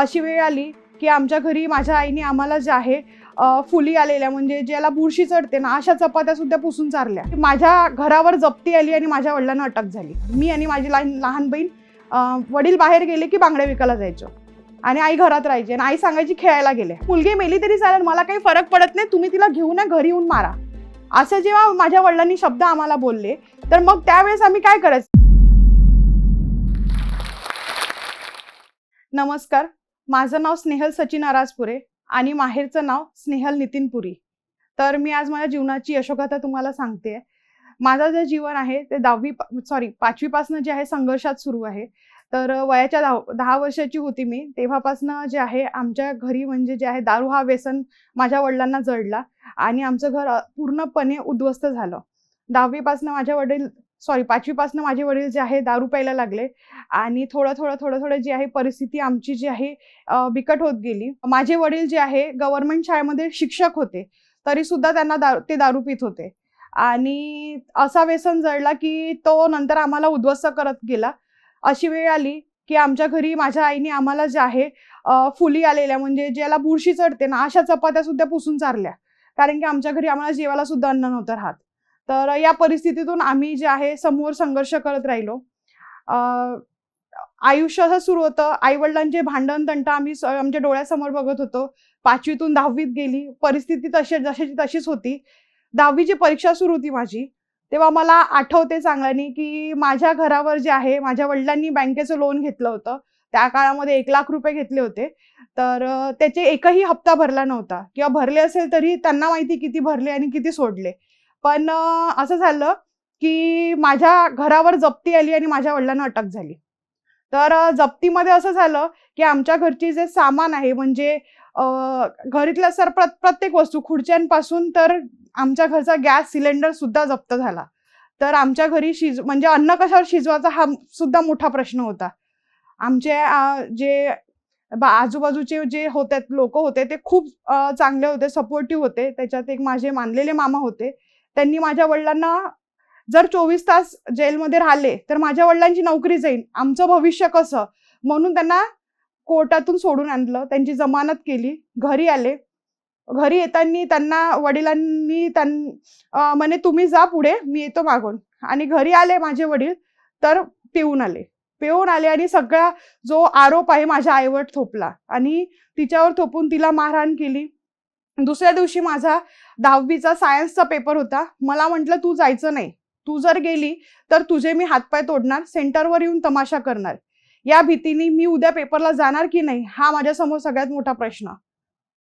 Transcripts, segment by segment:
अशी वेळ आली की आमच्या घरी माझ्या आईने आम्हाला जे आहे फुली आलेल्या म्हणजे ज्याला बुरशी चढते ना अशा चपात्या सुद्धा पुसून चारल्या. माझ्या घरावर जप्ती आली आणि माझ्या वडिलांना अटक झाली. मी आणि माझी लहान लहान बहीण वडील बाहेर गेले की बांगड्या विकायला जायचो. आणि आई घरात राहायची आणि आई सांगायची खेळायला गेले मुलगी मेली तरी चालेल मला काही फरक पडत नाही तुम्ही तिला घेऊन या घरी येऊन मारा. असं जेव्हा माझ्या वडिलांनी शब्द आम्हाला बोलले तर मग त्यावेळेस आम्ही काय करायचं? नमस्कार. माझं नाव स्नेहल सचिन आराजपुरे आणि माहेरचं नाव स्नेहल नितीन पुरी. तर मी आज माझ्या जीवनाची यशोगाथा तुम्हाला सांगते. माझं जे जीवन आहे ते दहावी सॉरी पाचवीपासनं जे आहे संघर्षात सुरू आहे. तर वयाच्या दहा दहा वर्षाची होती मी. तेव्हापासनं जे आहे आमच्या घरी म्हणजे जे आहे दारू हा व्यसन माझ्या वडिलांना जडला आणि आमचं घर पूर्णपणे उद्ध्वस्त झालं. दहावीपासनं माझ्या वडील सॉरी पाचवीपासनं माझे वडील जे आहे दारू प्यायला लागले. आणि थोडं थोडं थोडं थोडं जी आहे परिस्थिती आमची जी आहे बिकट होत गेली. माझे वडील जे आहे गव्हर्नमेंट शाळेमध्ये शिक्षक होते. तरी सुद्धा त्यांना दारू ते दारू पित होते. आणि असा व्यसन जळला की तो नंतर आम्हाला उद्ध्वस्त करत गेला. अशी वेळ आली की आमच्या घरी माझ्या आईने आम्हाला जे आहे फुली आलेल्या म्हणजे ज्याला बुरशी चढते ना अशा चपात्या सुद्धा पुसून चारल्या. कारण की आमच्या घरी आम्हाला जेवायला सुद्धा अन्न नव्हतं राहत. तर या परिस्थितीतून आम्ही जे आहे समोर संघर्ष करत राहिलो. आयुष्य असं सुरू होतं. आई वडिलांचे भांडण तंट आम्ही आमच्या डोळ्यासमोर बघत होतो. पाचवीतून दहावीत गेली. परिस्थिती तशी जशीची तशीच होती. दहावीची परीक्षा सुरू होती माझी. तेव्हा मला आठवते चांगल्याने की माझ्या घरावर जे आहे माझ्या वडिलांनी बँकेचं लोन घेतलं होतं. त्या काळामध्ये एक लाख रुपये घेतले होते. तर त्याचे एकही हप्ता भरला नव्हता. किंवा भरले असेल तरी त्यांना माहिती किती भरले आणि किती सोडले. पण असं झालं की माझ्या घरावर जप्ती आली आणि माझ्या वडिलांना अटक झाली. तर जप्तीमध्ये असं झालं की आमच्या घरची जे सामान आहे म्हणजे घरीतल्या सर प्र प्रत्येक वस्तू खुर्च्यांपासून तर आमच्या घरचा गॅस सिलेंडर सुद्धा जप्त झाला. तर आमच्या घरी शिज म्हणजे अन्न कशावर शिजवायचा हा सुद्धा मोठा प्रश्न होता. आमचे जे बा आजूबाजूचे जे होते लोक होते ते खूप चांगले होते सपोर्टिव्ह होते. त्याच्यात एक माझे मानलेले मामा होते. त्यांनी माझ्या वडिलांना जर चोवीस तास जेलमध्ये राहिले तर माझ्या वडिलांची नोकरी जाईल आमचं भविष्य कसं? म्हणून त्यांना कोर्टातून सोडून आणलं. त्यांची जमानत केली. घरी आले. घरी येताना त्यांना वडिलांनी त्यां म्हणे तुम्ही जा पुढे मी येतो मागून. आणि घरी आले माझे वडील तर पिऊन आले. पिऊन आले आणि सगळा जो आरोप आहे माझ्या आईवर थोपला. आणि तिच्यावर थोपून तिला मारहाण केली. दुसऱ्या दिवशी माझा दहावीचा सायन्सचा पेपर होता. मला म्हटलं तू जायचं नाही. तू जर गेली तर तुझे मी हातपाय तोडणार सेंटरवर येऊन तमाशा करणार. या भीतीने मी उद्या पेपरला जाणार की नाही हा माझ्यासमोर सगळ्यात मोठा प्रश्न.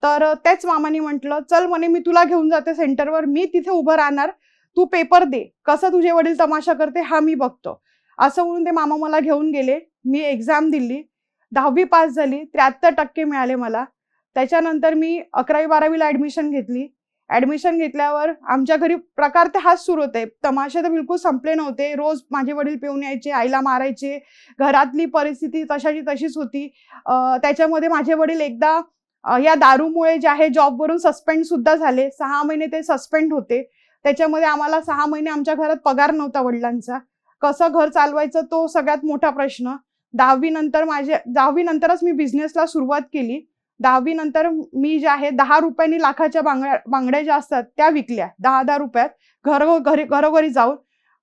तर त्याच मामाने म्हटलं चल म्हणे मी तुला घेऊन जाते सेंटरवर. मी तिथे उभं राहणार. तू पेपर दे. कसं तुझे वडील तमाशा करते हा मी बघतो. असं म्हणून ते मामा मला घेऊन गेले. मी एक्झाम दिली. दहावी पास झाली. त्र्याहत्तर टक्के मिळाले मला. त्याच्यानंतर मी अकरावी बारावीला ऍडमिशन घेतली. ऍडमिशन घेतल्यावर आमच्या घरी प्रकार ते हाच सुरू होते. तमाशे तर बिलकुल संपले नव्हते. रोज माझे वडील पिऊन यायचे आईला मारायचे. घरातली परिस्थिती तशाची तशीच होती. त्याच्यामध्ये माझे वडील एकदा या दारूमुळे जे आहे जॉबवरून सस्पेंड सुद्धा झाले. सहा महिने ते सस्पेंड होते. त्याच्यामध्ये आम्हाला सहा महिने आमच्या घरात पगार नव्हता वडिलांचा. कसं घर चालवायचं तो सगळ्यात मोठा प्रश्न. दहावी नंतर माझे दहावी नंतरच मी बिझनेसला सुरुवात केली. दहावी नंतर मी जे आहे दहा रुपयांनी लाखाच्या बांगड्या बांगड्या ज्या असतात त्या विकल्या. दहा दहा रुपयात. घरो घरी घरोघरी जाऊन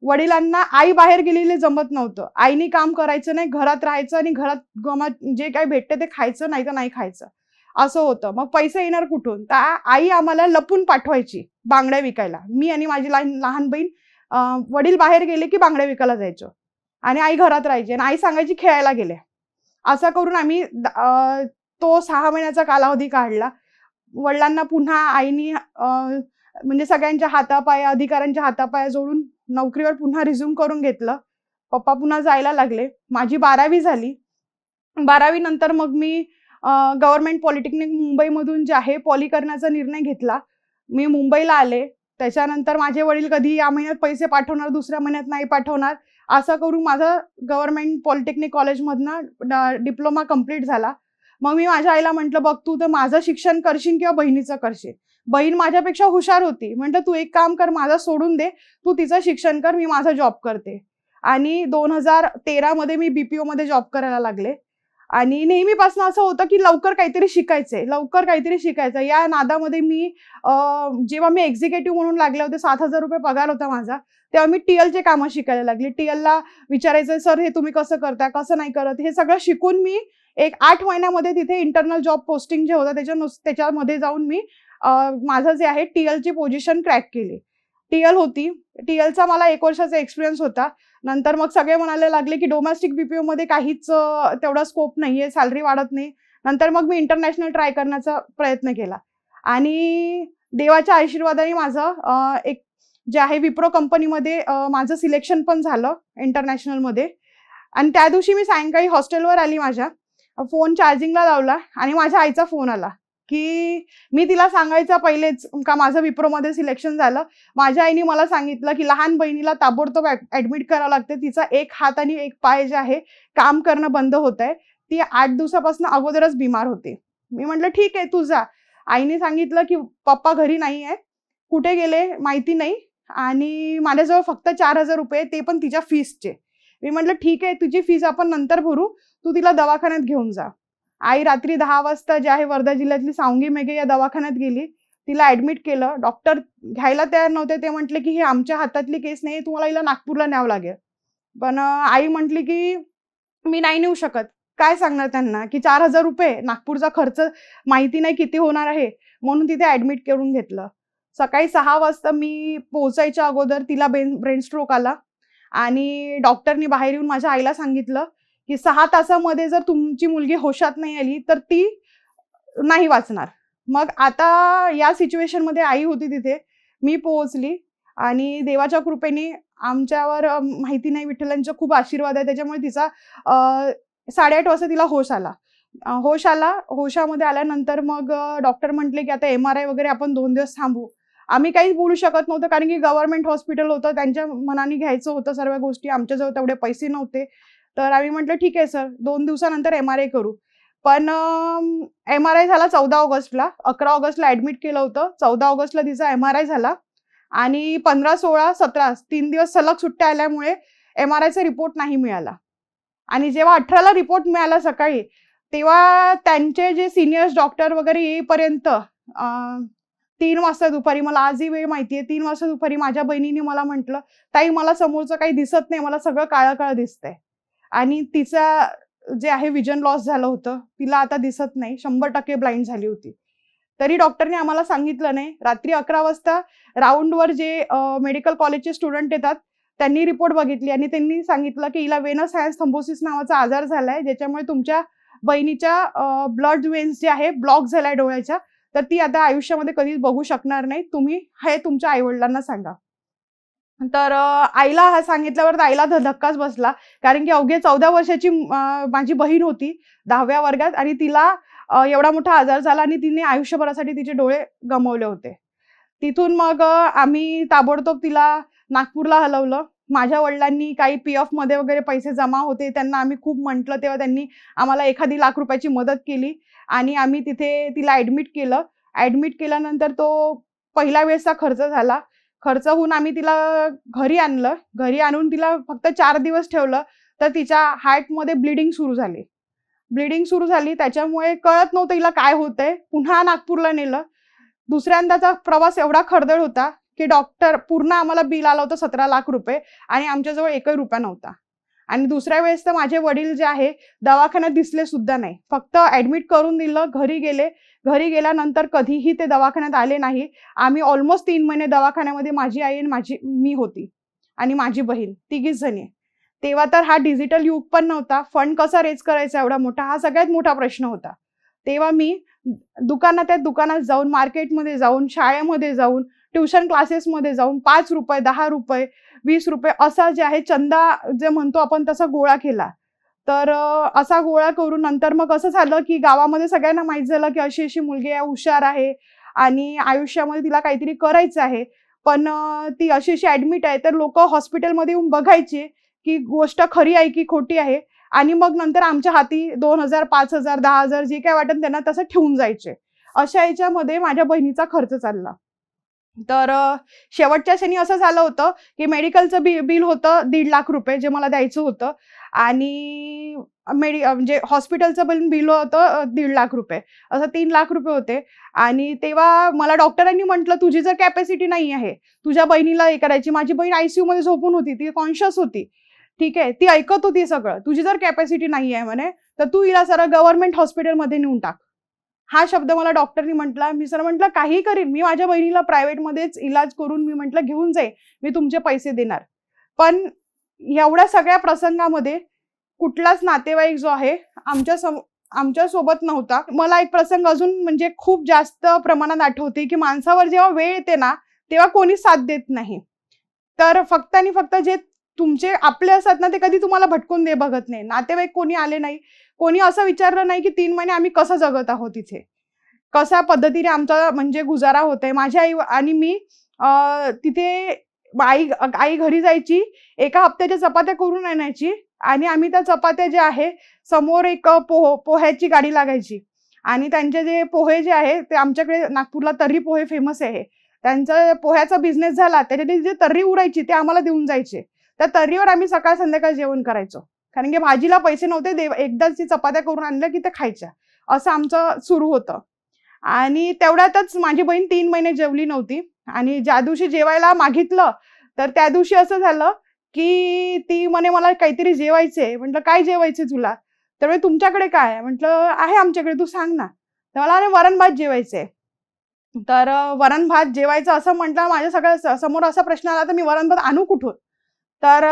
वडिलांना आई बाहेर गेलेले जमत नव्हतं. आईनी काम करायचं नाही घरात राहायचं आणि घरात गमात जे काही भेटते ते खायचं नाही तर नाही खायचं. असं होतं. मग पैसे येणार कुठून? तर आई आम्हाला लपून पाठवायची बांगड्या विकायला. मी आणि माझी लहान लहान बहीण वडील बाहेर गेले की बांगड्या विकायला जायचो. आणि आई घरात राहायची आणि आई सांगायची खेळायला गेले असं करून आम्ही तो सहा महिन्याचा कालावधी काढला. वडिलांना पुन्हा आईनी म्हणजे सगळ्यांच्या हातापाया अधिकाऱ्यांच्या हातापाया जोडून नोकरीवर पुन्हा रिझ्यूम करून घेतलं. पप्पा पुन्हा जायला लागले. माझी बारावी झाली. बारावी नंतर मग मी गव्हर्नमेंट पॉलिटेक्निक मुंबईमधून जे आहे पॉली करण्याचा निर्णय घेतला. मी मुंबईला आले. त्याच्यानंतर माझे वडील कधी या महिन्यात पैसे पाठवणार दुसऱ्या महिन्यात नाही पाठवणार असं करून माझं गव्हर्नमेंट पॉलिटेक्निक कॉलेजमधनं डिप्लोमा कंप्लीट झाला. मग मी माझ्या आईला म्हटलं बघ तू तर माझं शिक्षण करशील किंवा बहिणीचं करशील. बहीण माझ्यापेक्षा हुशार होती. म्हटलं तू एक काम कर माझं सोडून दे. तू तिचं शिक्षण कर मी माझा जॉब करते. आणि दोन हजार तेरामध्ये मी बीपीओ मध्ये जॉब करायला लागले. आणि नेहमीपासून असं होतं की लवकर काहीतरी शिकायचंय. लवकर काहीतरी शिकायचं या नादामध्ये मी जेव्हा मी एक्झिक्युटिव्ह म्हणून लागले होते सात हजार रुपये पगार होता माझा तेव्हा मी टीएलचे कामं शिकायला लागले. टीएलला विचारायचं सर हे तुम्ही कसं करता कसं नाही करत? हे सगळं शिकून मी एक आठ महिन्यामध्ये तिथे इंटरनल जॉब पोस्टिंग जे होतं त्याच्या त्याच्यामध्ये जाऊन मी माझं जे आहे टीएलची पोझिशन क्रॅक केली. टीएल होती. टीएलचा मला एक वर्षाचा एक्सपिरियन्स होता. नंतर मग सगळे म्हणायला लागले की डोमेस्टिक बीपीओ मध्ये काहीच तेवढा स्कोप नाहीये सॅलरी वाढत नाही. नंतर मग मी इंटरनॅशनल ट्राय करण्याचा प्रयत्न केला. आणि देवाच्या आशीर्वादाने माझं एक जे आहे विप्रो कंपनीमध्ये माझं सिलेक्शन पण झालं इंटरनॅशनलमध्ये आणि त्या दिवशी मी सायंकाळी हॉस्टेलवर आली माझ्या. फोन चार्जिंगला लावला आणि माझ्या आईचा फोन आला की मी तिला सांगायचं पहिलेच का माझं विप्रोमध्ये सिलेक्शन झालं. माझ्या आईने मला सांगितलं की लहान बहिणीला ताबडतोब ॲडमिट करावं लागते. तिचा एक हात आणि एक पाय जे आहे काम करणं बंद होत आहे. ती आठ दिवसापासून अगोदरच बिमार होते. मी म्हटलं ठीक आहे तुझा आईने सांगितलं की पप्पा घरी नाही आहे. कुठे गेले माहिती नाही. आणि माझ्याजवळ फक्त चार हजार रुपये ते पण तिच्या फीसचे मी म्हटलं ठीक आहे तुझी फीस आपण नंतर भरू. तू तिला दवाखान्यात घेऊन जा. आई रात्री दहा वाजता जे आहे वर्धा जिल्ह्यातली सावंगी मेघे या दवाखान्यात गेली. तिला ऍडमिट केलं. डॉक्टर घ्यायला तयार नव्हते. ते म्हटले की हे आमच्या हातातली केस नाही. तुम्हाला हिला नागपूरला न्यावं लागेल. पण आई म्हटली की मी नाही नेऊ शकत. काय सांगणार त्यांना? की चार हजार रुपये नागपूरचा खर्च माहिती नाही किती होणार आहे. म्हणून तिथे ऍडमिट करून घेतलं. सकाळी सहा वाजता मी पोहोचायच्या अगोदर तिला ब्रेन ब्रेन स्ट्रोक आला. आणि डॉक्टरनी बाहेर येऊन माझ्या आईला सांगितलं की सहा तासामध्ये जर तुमची मुलगी होशात नाही आली तर ती नाही वाचणार. मग आता या सिच्युएशनमध्ये आई होती तिथे. मी पोहोचली आणि देवाच्या कृपेने आमच्यावर माहिती नाही विठ्ठलांचा खूप आशीर्वाद आहे. त्याच्यामुळे तिचा साडेआठ वाजता तिला होश आला. होश आला. होशामध्ये आल्यानंतर मग डॉक्टर म्हटले की आता एम आर आय वगैरे आपण दोन दिवस थांबू. आम्ही काहीच बोलू शकत नव्हतं कारण की गव्हर्नमेंट हॉस्पिटल होतं. त्यांच्या मनाने घ्यायचं होतं सर्व गोष्टी. आमच्याजवळ तेवढे पैसे नव्हते. तर आम्ही म्हटलं ठीक आहे सर दोन दिवसानंतर एम आर आय करू. पण एम आर आय झाला चौदा ऑगस्टला. अकरा ऑगस्टला ऍडमिट केलं होतं. चौदा ऑगस्टला तिचा एम आर आय झाला. आणि पंधरा सोळा सतरा तीन दिवस सलग सुट्ट्या आल्यामुळे एम आर आयचा रिपोर्ट नाही मिळाला. आणि जेव्हा अठराला रिपोर्ट मिळाला सकाळी तेव्हा त्यांचे जे सिनियर्स डॉक्टर वगैरे येईपर्यंत तीन वाजता दुपारी मला आजही वेळ माहिती आहे तीन वाजता दुपारी माझ्या बहिणीने मला म्हटलं ताई मला समोरचं काही दिसत नाही. मला सगळं काळं काळं दिसतंय. आणि तिचा जे आहे विजन लॉस झालं होतं तिला आता दिसत नाही. शंभर टक्के ब्लाइंड झाली होती. तरी डॉक्टरने आम्हाला सांगितलं नाही. रात्री अकरा वाजता राऊंडवर जे मेडिकल कॉलेजचे स्टुडंट येतात त्यांनी रिपोर्ट बघितली आणि त्यांनी सांगितलं की हिला वेनस हॅन्स थंबोसिस नावाचा आजार झालाय ज्याच्यामुळे तुमच्या बहिणीच्या ब्लड वेन्स जे आहे ब्लॉक झालाय डोळ्याच्या तर ती आता आयुष्यामध्ये कधीच बघू शकणार नाही. तुम्ही हे तुमच्या आईवडिलांना सांगा. तर आईला हा सांगितल्यावर तर आईला धक्काच बसला. कारण की अवघे चौदा वर्षाची माझी बहीण होती दहाव्या वर्गात आणि तिला एवढा मोठा आजार झाला आणि तिने आयुष्यभरासाठी तिचे डोळे गमावले होते. तिथून मग आम्ही ताबडतोब तिला नागपूरला हलवलं. माझ्या वडिलांनी काही पी एफमध्ये वगैरे पैसे जमा होते त्यांना आम्ही खूप म्हटलं. तेव्हा त्यांनी आम्हाला एखादी लाख रुपयाची मदत केली आणि आम्ही तिथे तिला ऍडमिट केलं. ऍडमिट केल्यानंतर तो पहिल्या वेळेसचा खर्च झाला. खर्च होऊन आम्ही तिला घरी आणलं. घरी आणून तिला फक्त चार दिवस ठेवलं तर तिच्या हार्टमध्ये ब्लिडिंग सुरू झाली. ब्लिडिंग सुरू झाली त्याच्यामुळे कळत नव्हतं तिला काय होतंय. पुन्हा नागपूरला नेलं. दुसऱ्यांदाचा प्रवास एवढा खडदळ होता की डॉक्टर पूर्ण आम्हाला बिल आलं होतं सतरा लाख रुपये आणि आमच्याजवळ एकही रुपया नव्हता. आणि दुसऱ्या वेळेस तर माझे वडील जे आहे दवाखान्यात दिसले सुद्धा नाही. फक्त ऍडमिट करून दिलं घरी गेले. घरी गेल्यानंतर कधीही ते दवाखान्यात आले नाही. आम्ही ऑलमोस्ट तीन महिने दवाखान्यामध्ये माझी आई आणि माझी मी होती आणि माझी बहीण तिघीच जणी तेव्हा तर हा डिजिटल युग पण नव्हता. फंड कसा रेज करायचा एवढा मोठा? हा सगळ्यात मोठा प्रश्न होता. तेव्हा मी दुकानात त्या दुकानात जाऊन मार्केटमध्ये जाऊन शाळेमध्ये जाऊन ट्युशन क्लासेसमध्ये जाऊन पाच रुपये दहा रुपये वीस रुपये असा जे आहे चंदा जे म्हणतो आपण तसा गोळा केला. तर असा गोळा करून नंतर मग असं झालं की गावामध्ये सगळ्यांना माहीत झालं की अशी अशी मुलगी आहे हुशार आहे आणि आयुष्यामध्ये तिला काहीतरी करायचं आहे. पण ती अशी अशी ऍडमिट आहे तर लोक हॉस्पिटलमध्ये येऊन बघायचे की गोष्ट खरी आहे की खोटी आहे आणि मग नंतर आमच्या हाती दोन हजार पाच हजार दहा हजार जे काय वाटेल त्यांना तसं ठेवून जायचे. अशा याच्यामध्ये माझ्या बहिणीचा खर्च चालला. तर शेवटच्या क्षणी असं झालं होतं की मेडिकलचं बिल बिल होतं दीड लाख रुपये जे मला द्यायचं होतं आणि मेडि म्हणजे हॉस्पिटलचं पण बिल होतं दीड लाख रुपये. असं तीन लाख रुपये होते आणि तेव्हा मला डॉक्टरांनी म्हटलं तुझी जर कॅपॅसिटी नाही आहे तुझ्या बहिणीला हे करायची माझी बहीण आयसीयू मध्ये झोपून होती ती कॉन्शियस होती ठीक आहे ती ऐकत होती सगळं तुझी जर कॅपॅसिटी नाही आहे म्हणे तर तू हिला सरळ गव्हर्नमेंट हॉस्पिटलमध्ये नेऊन टाक. हा शब्द मला डॉक्टरनी म्हटला मी सर म्हटलं काही करीन मी माझ्या बहिणीला प्रायव्हेटमध्येच इलाज करून मी म्हटलं घेऊन जाईन मी तुमचे पैसे देणार. पण एवढ्या सगळ्या प्रसंगामध्ये कुठलाच नातेवाईक जो आहे आमच्या सम आमच्यासोबत नव्हता. मला एक प्रसंग अजून म्हणजे खूप जास्त प्रमाणात आठवते की माणसावर जेव्हा वेळ येते ना तेव्हा कोणी साथ देत नाही. तर फक्त आणि फक्त जे तुमचे आपले असतात ना ते कधी तुम्हाला भटकून दे बघत नाही. नातेवाईक कोणी आले नाही कोणी असं विचारलं नाही की तीन महिने आम्ही कसं जगत आहोत इथे कशा पद्धतीने आमचा म्हणजे गुजारा होत आहे माझ्या आई आणि मी तिथे आई आई घरी जायची एका हप्त्याच्या चपात्या करून आणायची आणि आम्ही त्या चपात्या जे आहे समोर एक पोह पोह्याची गाडी लागायची. आणि त्यांचे जे पोहे जे आहे ते आमच्याकडे नागपूरला तर्री पोहे फेमस आहे. त्यांचा पोह्याचा बिझनेस झाला त्याच्यात जे तर्री उडायची ते आम्हाला देऊन जायचे. त्या तर्रीवर आम्ही सकाळ संध्याकाळ जेवण करायचो. कारण की भाजीला पैसे नव्हते देव एकदाच ती चपात्या करून आणल्या की त्या खायच्या. असं आमचं सुरू होतं. आणि तेवढ्यातच माझी बहीण तीन महिने जेवली नव्हती. आणि ज्या दिवशी जेवायला मागितलं तर त्या दिवशी असं झालं की ती म्हणे मला काहीतरी जेवायचे म्हटलं काय जेवायचे तुला? तर तुमच्याकडे काय म्हटलं आहे आमच्याकडे तू सांग ना. तर मला अरे वरण भात जेवायचे तर वरण भात जेवायचं असं म्हटलं माझ्या सगळ्या समोर असा प्रश्न आला तर मी वरण भात आणू कुठून? तर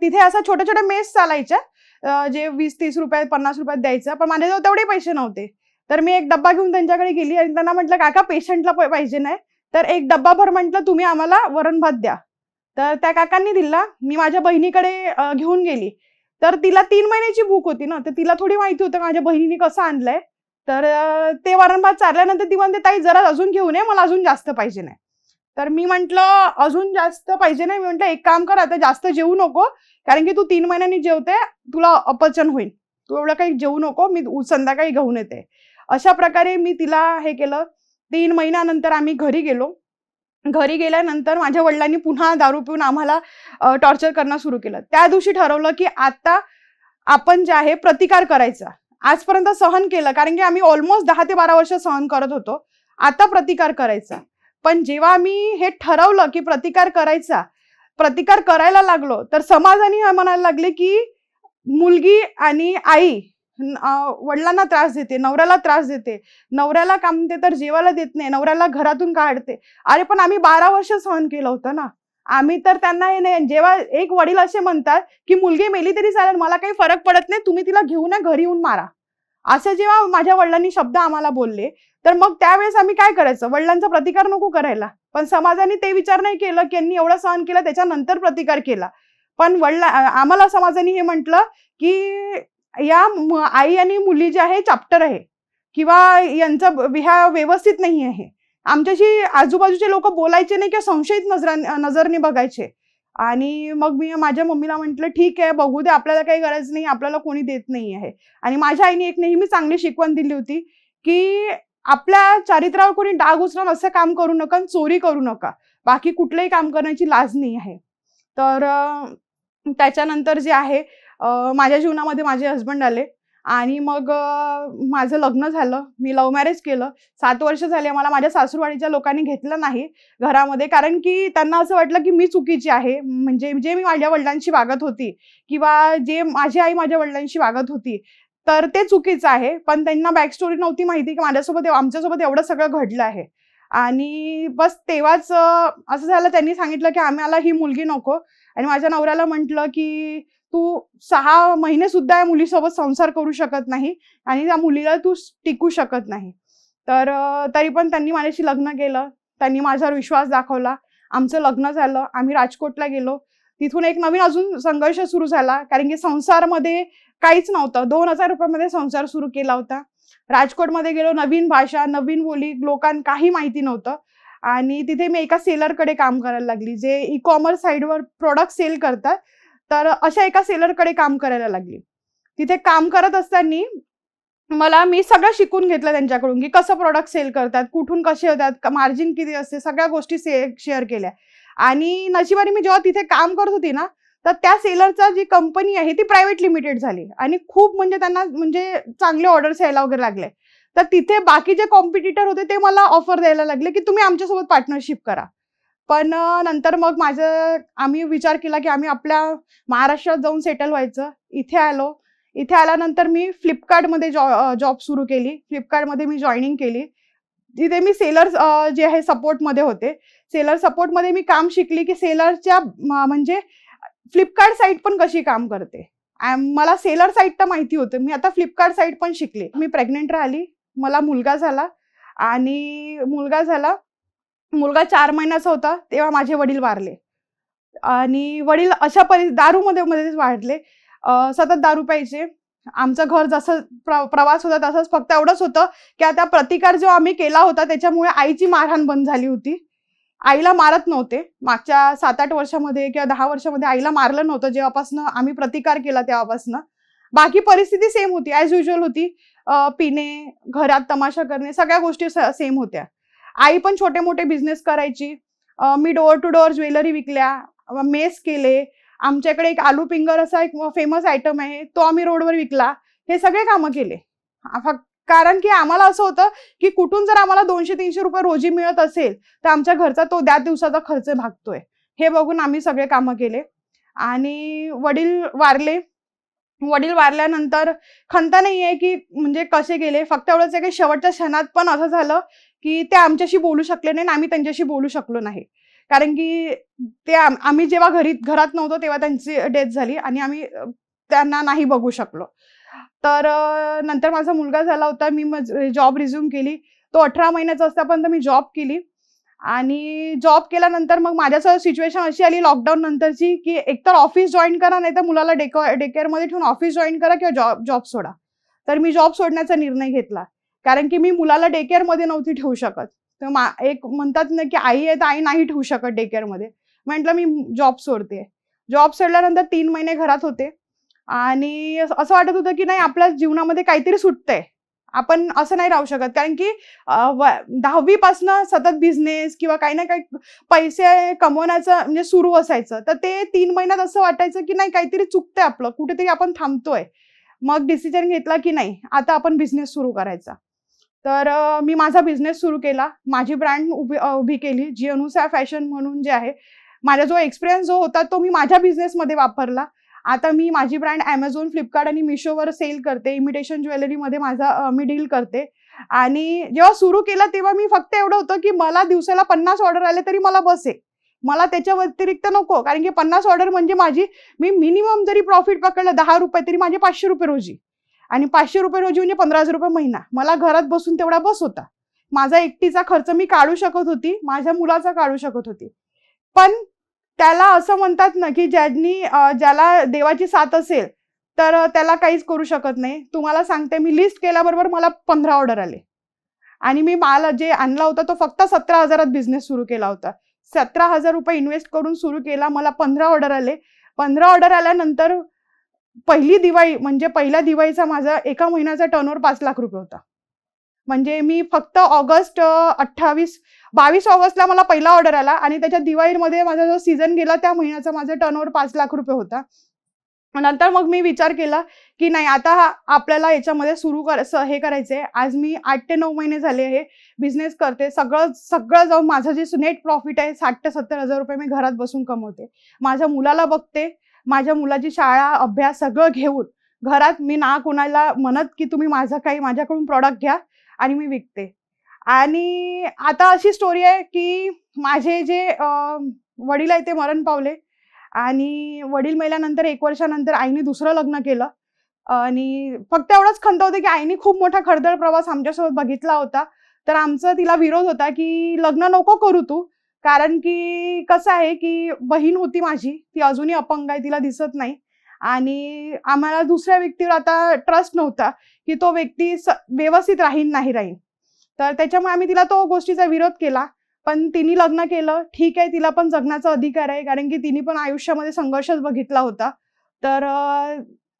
तिथे असं छोट्या छोट्या मेस चालायच्या. जे वीस तीस रुपयात पन्नास रुपयात द्यायचं. पण माझ्याजवळ तेवढे पैसे नव्हते. तर मी एक डब्बा घेऊन त्यांच्याकडे गेली आणि त्यांना म्हटलं काका पेशंटला पाहिजे नाही. तर एक डब्बा भर म्हटलं तुम्ही आम्हाला वरण भात द्या. तर त्या काकांनी दिला. मी माझ्या बहिणीकडे घेऊन गेली. तर तिला तीन महिन्याची भूक होती ना. तर तिला थोडी माहिती होतं माझ्या बहिणीने कसं आणलंय. तर ते वरण भात चालल्यानंतर ती म्हणते ताई जरा अजून घेऊन ये. मला अजून जास्त पाहिजे नाही. तर मी म्हंटल अजून जास्त पाहिजे नाही. मी म्हंटल एक काम कर आता जास्त जेवू नको कारण की तू तीन महिन्यांनी जेवते तुला अपचन होईल. तू एवढं काही जेवू नको मी संध्याकाळी घेऊन येते. अशा प्रकारे मी तिला हे केलं. तीन महिन्यानंतर आम्ही घरी गेलो. घरी गेल्यानंतर माझ्या वडिलांनी पुन्हा दारू पिऊन आम्हाला टॉर्चर करणं सुरू केलं. त्या दिवशी ठरवलं की आता आपण जे आहे प्रतिकार करायचा. आजपर्यंत सहन केलं कारण की आम्ही ऑलमोस्ट दहा ते बारा वर्ष सहन करत होतो. आता प्रतिकार करायचा. पण जेव्हा मी हे ठरवलं की प्रतिकार करायचा प्रतिकार करायला लागलो तर समाजाने म्हणायला लागले की मुलगी आणि आई वडिलांना त्रास देते नवऱ्याला त्रास देते. नवऱ्याला काम देते तर जेवायला देत नाही नवऱ्याला घरातून काढते. अरे पण आम्ही बारा वर्ष सहन केलं होतं ना. आम्ही तर त्यांना हे नाही जेव्हा एक वडील असे म्हणतात की मुलगी मेली तरी चालेल मला काही फरक पडत नाही तुम्ही तिला घेऊन या घरी येऊन मारा. असं जेव्हा माझ्या वडिलांनी शब्द आम्हाला बोलले तर मग त्यावेळेस आम्ही काय करायचं? वडिलांचा प्रतिकार नको करायला. पण समाजाने ते विचार नाही केलं की यांनी एवढं सहन केलं त्याच्यानंतर प्रतिकार केला. पण वडिला आम्हाला समाजाने हे म्हटलं की या आई आणि मुली जे आहे चाप्टर आहे. किंवा यांचं ह्या व्यवस्थित नाही आहे. आमच्याशी आजूबाजूचे लोक बोलायचे नाही किंवा संशयित नजरा नजरने बघायचे. आणि मग मी माझ्या मम्मीला म्हटलं ठीक आहे बघू दे आपल्याला काही गरज नाही आपल्याला कोणी देत नाही आहे. आणि माझ्या आईने एक नेहमी चांगली शिकवण दिली होती की आपल्या चारित्र्यावर कोणी डाग उचलून असं काम करू नका आणि चोरी करू नका. बाकी कुठलंही काम करण्याची लाज नाही आहे. तर त्याच्यानंतर जे आहे माझ्या जीवनामध्ये माझे हस्बंड आले आणि मग माझं लग्न झालं. मी लव्ह मॅरेज केलं. सात वर्ष झाले मला माझ्या सासूरवाडीच्या लोकांनी घेतलं नाही घरामध्ये. कारण की त्यांना असं वाटलं की मी चुकीची आहे. म्हणजे जे मी माझ्या वडिलांशी वागत होती किंवा जे माझी आई माझ्या वडिलांशी वागत होती तर ते चुकीचं आहे. पण त्यांना बॅक स्टोरी नव्हती माहिती की माझ्यासोबत आमच्यासोबत एवढं सगळं घडलं आहे. आणि बस तेव्हाच असं झालं त्यांनी सांगितलं की आम्हाला ही मुलगी नको. आणि माझ्या नवऱ्याला म्हटलं की तू सहा महिने सुद्धा या मुलीसोबत संसार करू शकत नाही आणि त्या मुलीला तू टिकू शकत नाही. तर तरी पण त्यांनी माझ्याशी लग्न केलं. त्यांनी माझ्यावर विश्वास दाखवला. आमचं लग्न झालं. आम्ही राजकोटला गेलो. तिथून एक नवीन अजून संघर्ष सुरू झाला. कारण की संसारमध्ये काहीच नव्हतं. दोन हजार रुपयामध्ये संसार सुरू केला होता. राजकोटमध्ये गेलो नवीन भाषा नवीन बोली लोकांना काही माहिती नव्हतं. आणि तिथे मी एका सेलरकडे काम करायला लागली जे ई कॉमर्स साईडवर प्रोडक्ट सेल करतात. तर अशा एका सेलरकडे काम करायला लागली. तिथे काम करत असताना मला मी सगळं शिकून घेतलं त्यांच्याकडून की कसं प्रोडक्ट सेल करतात कुठून कसे होतात मार्जिन किती असते सगळ्या गोष्टी से शेअर केल्या. आणि नशिबाने मी जेव्हा तिथे काम करत होती ना तर त्या सेलरचा जी कंपनी आहे ती प्रायव्हेट लिमिटेड झाली. आणि खूप म्हणजे त्यांना म्हणजे चांगले ऑर्डर्स यायला वगैरे लागले. तर तिथे बाकी जे कॉम्पिटिटर होते ते मला ऑफर द्यायला लागले की तुम्ही आमच्यासोबत पार्टनरशिप करा. पण नंतर मग माझं आम्ही विचार केला की आम्ही आपल्या महाराष्ट्रात जाऊन सेटल व्हायचं. इथे आलो. इथे आल्यानंतर मी फ्लिपकार्टमध्ये जॉ जॉब सुरू केली. फ्लिपकार्टमध्ये मी जॉईनिंग केली. तिथे मी सेलर जे आहे सपोर्टमध्ये होते. सेलर सपोर्टमध्ये मी काम शिकली की सेलरच्या म्हणजे फ्लिपकार्ट साईट पण कशी काम करते? मला सेलर साईट तर माहिती होतं. मी आता फ्लिपकार्ट साईट पण शिकले. मी प्रेग्नेंट राहिली. मला मुलगा झाला. आणि मुलगा झाला मुलगा चार महिन्याचा होता तेव्हा माझे वडील वारले. आणि वडील अशा परि दारूमध्ये मध्येच वाढले. सतत दारू प्यायचे. आमचं घर जसं प्र प्रवास होता तसंच फक्त एवढंच होतं की आता प्रतिकार जो आम्ही केला होता त्याच्यामुळे आईची मारहाण बंद झाली होती. आईला मारत नव्हते. मागच्या सात आठ वर्षामध्ये किंवा दहा वर्षामध्ये आईला मारलं नव्हतं जेव्हापासनं आम्ही प्रतिकार केला तेव्हापासनं. बाकी परिस्थिती सेम होती. ॲज युजल होती. पिणे घरात तमाशा करणे सगळ्या गोष्टी सेम होत्या. आई पण छोटे मोठे बिझनेस करायची मी डोअर टू डोअर ज्वेलरी विकल्या मेस केले. आमच्याकडे एक आलू पिंगर असा एक फेमस आयटम आहे तो आम्ही रोडवर विकला. हे सगळे कामं केले. फक्त कारण की आम्हाला असं होतं की कुठून जर आम्हाला दोनशे तीनशे रुपये रोजी मिळत असेल तर आमच्या घरचा तो त्या दिवसाचा खर्च भागतोय. हे बघून आम्ही सगळे कामं केले. आणि वडील वारले. वडील वारल्यानंतर खंत नाही आहे की म्हणजे कसे गेले. फक्त एवढंच आहे की शेवटच्या क्षणात पण असं झालं की ते आमच्याशी बोलू शकले नाही आणि आम्ही त्यांच्याशी बोलू शकलो नाही. कारण की ते आम्ही जेव्हा घरी घरात नव्हतो तेव्हा त्यांची डेथ झाली आणि आम्ही त्यांना नाही बघू शकलो. तर नंतर माझा मुलगा झाला होता. मी जॉब रिझ्यूम केली. तो अठरा महिन्याचा असतापर्यंत मी जॉब केली. आणि जॉब केल्यानंतर मग माझ्यासह सिच्युएशन अशी आली लॉकडाऊन नंतरची की एकतर ऑफिस जॉईन करा नाही तर मुलाला डेको डेकेअरमध्ये ठेवून ऑफिस जॉईन करा किंवा जॉब जॉब सोडा. तर मी जॉब सोडण्याचा निर्णय घेतला. कारण की मी मुलाला डेकेअरमध्ये नव्हती ठेवू शकत. तर मा एक म्हणतात ना की आई आहे तर आई नाही ठेवू शकत डेकेअरमध्ये. म्हटलं मी जॉब सोडते. जॉब सोडल्यानंतर तीन महिने घरात होते. आणि असं वाटत होतं की नाही आपल्या जीवनामध्ये काहीतरी सुटतंय. आपण असं नाही राहू शकत. कारण की दहावीपासनं सतत बिझनेस किंवा काही ना काही पैसे कमवण्याचं म्हणजे सुरू असायचं. तर ते तीन महिन्यात असं वाटायचं की नाही काहीतरी चुकतंय आपलं. कुठेतरी आपण थांबतोय. मग डिसिजन घेतला की नाही आता आपण बिझनेस सुरू करायचा. तर मी माझा बिझनेस सुरू केला. माझी ब्रँड उभी उभी केली. जी अनुसा फॅशन म्हणून जे आहे माझा जो एक्सपिरियन्स जो होता तो मी माझ्या बिझनेसमध्ये वापरला. आता मी माझी ब्रँड ॲमेझॉन फ्लिपकार्ट आणि मिशोवर सेल करते. इमिटेशन ज्वेलरीमध्ये माझा मी डील करते. आणि जेव्हा सुरू केलं तेव्हा मी फक्त एवढं होतं की मला दिवसाला पन्नास ऑर्डर आले तरी मला बस आहे. मला त्याच्या व्यतिरिक्त नको. कारण की पन्नास ऑर्डर म्हणजे माझी मी मिनिमम जरी प्रॉफिट पकडलं दहा रुपये तरी माझे पाचशे रुपये रोजी. आणि पाचशे रुपये रोजी म्हणजे पंधरा हजार रुपये महिना. मला घरात बसून तेवढा बस होता. माझा एकटीचा खर्च मी काढू शकत होती. माझ्या मुलाचा काढू शकत होती. पण त्याला असं म्हणतात ना की ज्यांनी ज्याला देवाची साथ असेल तर त्याला काहीच करू शकत नाही. तुम्हाला सांगते मी लिस्ट केल्याबरोबर मला पंधरा ऑर्डर आले. आणि मी माल जे आणला होता तो फक्त सतरा हजारात बिझनेस सुरू केला होता. सतरा हजार रुपये इन्व्हेस्ट करून सुरू केला मला पंधरा ऑर्डर आले. पंधरा ऑर्डर आल्यानंतर पहिली दिवाळी म्हणजे पहिल्या दिवाळीचा माझा एका महिन्याचा टर्नओव्हर पाच लाख रुपये होता. म्हणजे मी फक्त ऑगस्ट अठ्ठावीस बावीस ऑगस्टला मला पहिला ऑर्डर आला आणि त्याच्या दिवाळीमध्ये माझा जो सीझन गेला त्या महिन्याचा माझा टर्नओव्हर पाच लाख रुपये होता. नंतर मग मी विचार केला की नाही आता हा आपल्याला याच्यामध्ये सुरू कर हे करायचंय. आज मी आठ ते नऊ महिने झाले हे बिझनेस करते. सगळं सगळं जाऊन माझं जे नेट प्रॉफिट आहे साठ ते सत्तर हजार रुपये मी घरात बसून कमवते. माझ्या मुलाला बघते माझ्या मुलाची शाळा अभ्यास सगळं घेऊन घरात मी ना कोणाला म्हणत की तुम्ही माझं काही माझ्याकडून प्रॉडक्ट घ्या आणि मी विकते. आणि आता अशी स्टोरी आहे की माझे जे वडील आहे ते मरण पावले. आणि वडील मेल्यानंतर एक वर्षानंतर आईने दुसरं लग्न केलं. आणि फक्त एवढंच खंत होतं की आईने खूप मोठा खडदळ प्रवास आमच्यासोबत बघितला होता. तर आमचा तिला विरोध होता की लग्न नको करू तू. कारण की कसं आहे की बहीण होती माझी ती अजूनही अपंग आहे तिला दिसत नाही. आणि आम्हाला दुसऱ्या व्यक्तीवर आता ट्रस्ट नव्हता की तो व्यक्ती स- व्यवस्थित राहीन नाही राहीन. तर त्याच्यामुळे आम्ही तिला तो गोष्टीचा विरोध केला. पण तिने लग्न केलं. ठीक आहे तिला पण जगण्याचा अधिकार आहे. कारण की तिने पण आयुष्यामध्ये संघर्षच बघितला होता. तर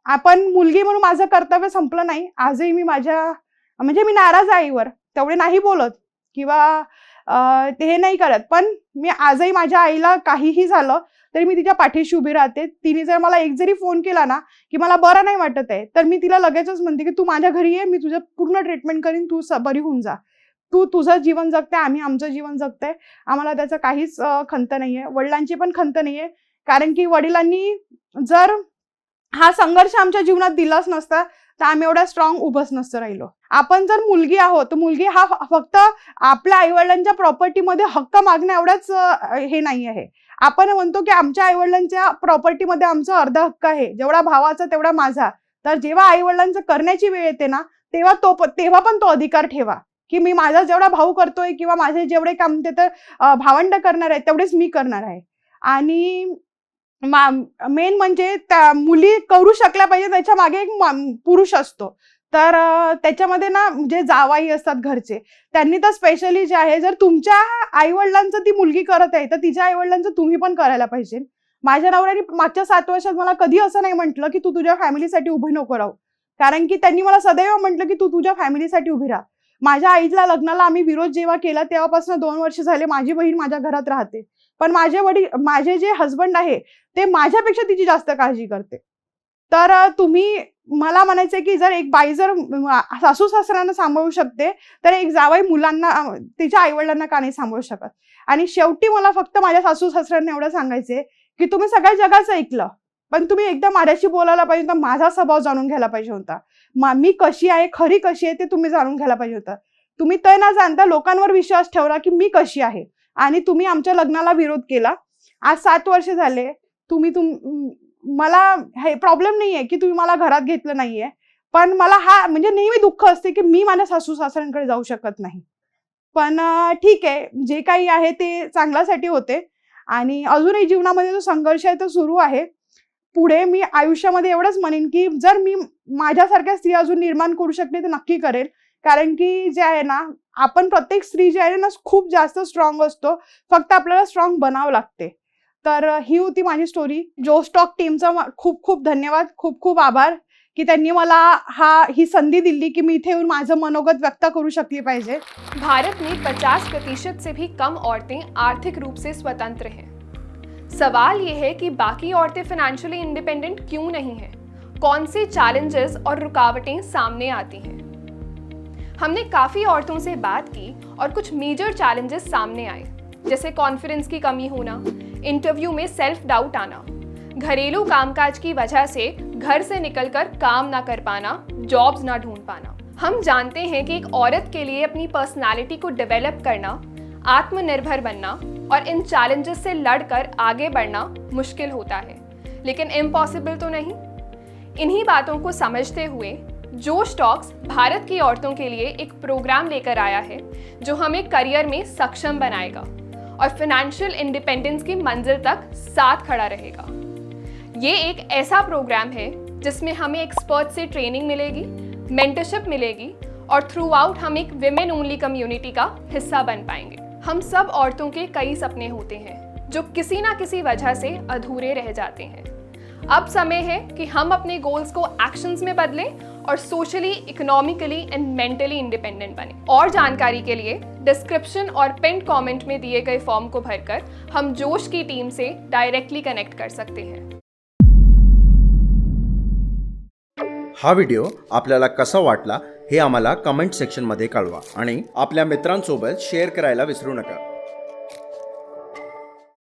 आपण मुलगी म्हणून माझं कर्तव्य संपलं नाही. आजही मी माझ्या म्हणजे मी नाराज आईवर. तेवढे नाही बोलत. किंवा ते हे नाही करत. पण मी आजही माझ्या आईला काहीही झालं तरी मी तिच्या पाठीशी उभी राहते. तिने जर मला एक जरी फोन केला ना की मला बरं नाही वाटत आहे तर मी तिला लगेचच म्हणते की तू माझ्या घरी ये मी तुझं पूर्ण ट्रीटमेंट करीन तू बरी होऊन जा. तू तुझं जीवन जगते आम्ही आमचं जीवन जगतंय. आम्हाला त्याचं काहीच खंत नाहीये. वडिलांची पण खंत नाहीये. कारण की वडिलांनी जर हा संघर्ष आमच्या जीवनात दिलाच नसता तर आम्ही एवढा स्ट्रॉंग उभंच नसतं राहिलो. आपण जर मुलगी आहोत तर मुलगी हा फक्त आपल्या आईवडिलांच्या प्रॉपर्टीमध्ये हक्क मागण्या एवढाच हे नाही आहे आपण म्हणतो की आमच्या आईवडिलांच्या प्रॉपर्टीमध्ये आमचा अर्धा हक्क आहे. जेवढा भावाचा तेवढा माझा. तर जेव्हा आईवडिलांचं करण्याची वेळ येते ना तेव्हा तो तेव्हा पण तो अधिकार ठेवा. की मी माझा जेवढा भाऊ करतोय किंवा माझे जेवढे काम ते तर भावंड करणार आहे तेवढेच मी करणार आहे. आणि मेन म्हणजे त्या मुली करू शकल्या पाहिजे त्याच्यामागे एक पुरुष असतो. तर त्याच्यामध्ये ना जे जावाई असतात घरचे त्यांनी तर स्पेशली जे आहे जर तुमच्या आईवडिलांचं ती मुलगी करत आहे तर तिच्या आईवडिलांचं तुम्ही पण करायला पाहिजे. माझ्या नवऱ्याने मागच्या सात वर्षात मला कधी असं नाही म्हटलं की तू तुझ्या फॅमिलीसाठी उभी नको राहू. कारण की त्यांनी मला सदैव म्हटलं की तू तुझ्या फॅमिलीसाठी उभी राहा. माझ्या आईला लग्नाला आम्ही विरोध जेव्हा केला तेव्हापासून दोन वर्ष झाले माझी बहीण माझ्या घरात राहते. पण माझे वडील माझे जे हस्बंड आहे ते माझ्यापेक्षा तिची जास्त काळजी करते. तर तुम्ही मला म्हणायचंय की जर एक बाई जर सासू सासऱ्यांना सांभाळू शकते तर एक जावई मुलांना तिच्या आईवडिलांना का नाही सांभाळू शकत? आणि शेवटी मला फक्त माझ्या सासू सासऱ्यांना एवढं सांगायचंय की तुम्ही सगळ्या जगाचं ऐकलं पण तुम्ही एकदा माझ्याशी बोलायला पाहिजे होता माझा स्वभाव जाणून घ्यायला पाहिजे होता. मा- मी कशी आहे खरी कशी आहे ते तुम्ही जाणून घ्यायला पाहिजे होतं. तुम्ही ते ना जाणता लोकांवर विश्वास ठेवला की मी कशी आहे. आणि तुम्ही आमच्या लग्नाला विरोध केला. आज सात वर्ष झाले तुम्ही तुम मला हे प्रॉब्लेम नाहीये की तुम्ही मला घरात घेतलं नाहीये. पण मला हा म्हणजे नेहमी दुःख असते की मी माझ्या सासू सासऱ्यांकडे जाऊ शकत नाही. पण ठीक आहे जे काही आहे ते चांगल्यासाठी होते. आणि अजूनही जीवनामध्ये जो संघर्ष आहे तो सुरू आहे. पुढे मी आयुष्यामध्ये एवढंच म्हणेन की जर मी माझ्यासारख्या स्त्री अजून निर्माण करू शकले तर नक्की करेल. कारण की जे आहे ना आपण प्रत्येक स्त्री जे आहे ना खूप जास्त स्ट्रॉंग असतो. फक्त आपल्याला स्ट्रॉंग बनावं लागते. तर ही होती माझी स्टोरी जो स्टॉक टीमचा खूप खूप धन्यवाद. खूप खूप आभार की त्यांनी मला हा, ही संधी दिली की मी इथे येऊन माझं मनोगत व्यक्त करू शकली पाहिजे. भारत में 50 प्रतिशत से भी कम औरतें आर्थिक रूप से स्वतंत्र हैं. सवाल ये है कि बाकी औरतें फाइनेंशियली इंडिपेंडेंट क्यों नहीं हैं? कौन से चैलेंजेस और रुकावटें सामने आती हैं? हमने काफ़ी औरतों से बात की और कुछ मेजर चैलेंजेस सामने आए, जैसे कॉन्फिडेंस की कमी होना इंटरव्यू में सेल्फ डाउट आना। घरेलू कामकाज की वजह से घर से निकलकर काम ना कर पाना जॉब्स ना ढूंढ पाना। हम जानते हैं कि एक औरत के लिए अपनी पर्सनालिटी को डेवलप करना, आत्मनिर्भर बनना और इन चैलेंजेस से लड़कर आगे बढ़ना मुश्किल होता है। लेकिन इम्पॉसिबल तो नहीं। इन्हीं बातों को समझते हुए जो स्टॉक्स भारत की औरतों के लिए एक प्रोग्राम लेकर आया है, जो हमें करियर में सक्षम बनाएगा। और फिनेंशियल इंडिपेंडेंस की मंजिल तक साथ खड़ा रहेगा। ये एक ऐसा प्रोग्राम है जिसमें हमें एक्सपर्ट से ट्रेनिंग मिलेगी मेंटरशिप मिलेगी और थ्रू आउट हम एक विमेन ओनली कम्युनिटी का हिस्सा बन पाएँगे। हम सब औरतों के कई सपने होते हैं, जो किसी ना किसी वजह से अधूरे रह जाते हैं। अब समय है कि हम अपने गोल्स को एक्शंस में बदलें और socially economically and mentally independent बने। और जानकारी के लिए डिस्क्रिप्शन और पिन कमेंट में दिए गए फॉर्म को भरकर हम जोश की टीम से डायरेक्टली कनेक्ट कर सकते हैं। हा व्हिडिओ आपल्याला कसा वाटला हे आम्हाला कमेंट सेक्शनमध्ये कळवा आणि आपल्या मित्रांसोबत शेअर करायला विसरू नका।